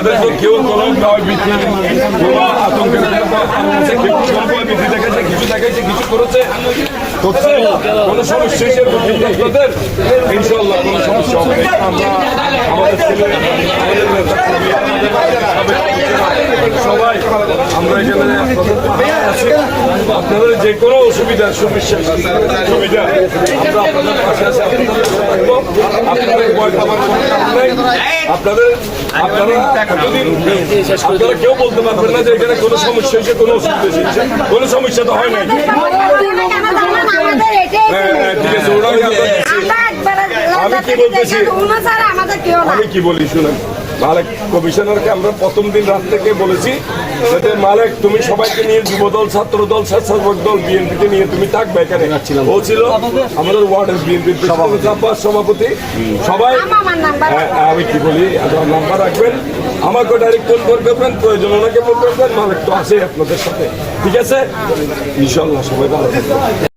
আপনাদের তো কেউ কোনো ভয় ভীতি আতঙ্কের কেউ কোনো ভয় ভীতি দেখাচ্ছে কিছু দেখেছে কিছু করেছে করছে? কোনো সমস্যা ইনশাল্লাহ কোনো সমস্যা হবে আমরা সবাই আমরা এখানে আপনাদের যে কোনো অসুবিধা সমস্যা সুবিধা আমরা আপনাদের পাশে আছি আপনাদের আপনাদের ভয় পাবার আপনাদের আপনারা কেউ বলতে পারবেন না যে এখানে কোনো সমস্যা হয়েছে কোনো অসুবিধা হয়েছে। কোনো সমস্যা তো হয় নাই। হ্যাঁ, হ্যাঁ, ঠিক আছে, আমরা আমি কি বলতেছি? আমি কি বলি শুনেন। মালিক কমিশনারকে আমরা প্রথম দিন রাত থেকে বলেছি যাতে মালিক তুমি সবাইকে নিয়ে যুব দল ছাত্র দল স্বেচ্ছাসেবক দল বিএনপিকে নিয়ে তুমি থাকবে এখানে। ও ছিল আমাদের ওয়ার্ডের বিএনপির সভাপতি। সবাই আমার হ্যাঁ, আমি কি বলি? আপনার নাম্বার রাখবেন। আমাকে ডাইরেক্ট ফোন করে করবেন প্রয়োজন ওনাকে ফোন করবেন। মালিক তো আছে আপনাদের সাথে। ঠিক আছে? ইনশাল্লাহ সবাই ভালো থাকবেন।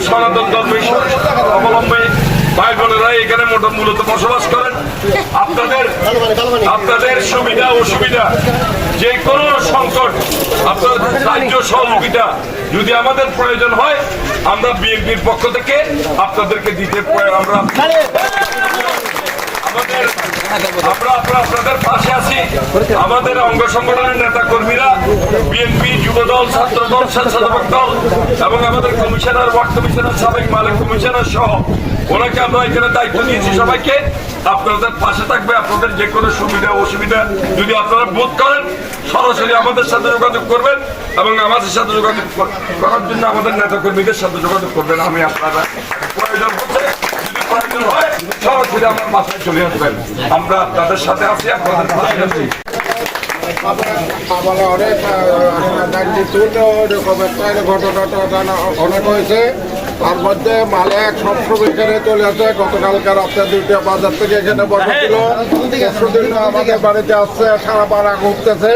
সনাতন ধর্মের অবলম্বী ভাই বোনেরা এখানে মূলত বসবাস করেন। আপনাদের আপনাদের সুবিধা, অসুবিধা, যে কোনো সংকট আপনার সাহায্য সহযোগিতা যদি আমাদের প্রয়োজন হয়, আমরা বিএনপির পক্ষ থেকে আপনাদেরকে দিতে আমরা আমরা আপনাদের পাশে আছি। আমাদের অঙ্গ সংগঠনের নেতা কর্মীরা বিএনপি যুব দল ছাত্র দল স্বেচ্ছাসেবক দল এবং আমাদের কমিশনার, ওয়ার্ড কমিশনার, সাবেক মালিক কমিশনার সহ ওনাকে আমরা এখানে দায়িত্ব দিয়েছি সবাইকে আপনাদের পাশে থাকবে আপনাদের যে কোনো সুবিধা অসুবিধা যদি আপনারা বোধ করেন সরাসরি আমাদের সাথে যোগাযোগ করবেন এবং আমাদের সাথে যোগাযোগ করার জন্য আমাদের নেতা কর্মীদের সাথে যোগাযোগ করবেন আমি আপনারা প্রয়োজন যদি হয় সরাসরি আমার বাসায় চলে আসবেন আমরা আপনাদের সাথে আছি আপনাদের পাশে আছি অনেক জানা অনেক হয়েছে তার মধ্যে মালিক সবসময় এখানে চলে আসে। গতকালকার আপনার দুইটা বাজার থেকে এখানে বসেছিল আমাদের বাড়িতে আসছে সারা পাড়া ঘুরতেছে।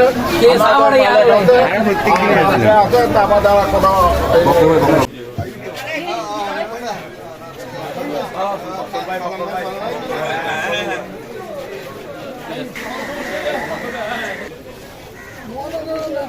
আছে। তারপর দ্বারা কোনো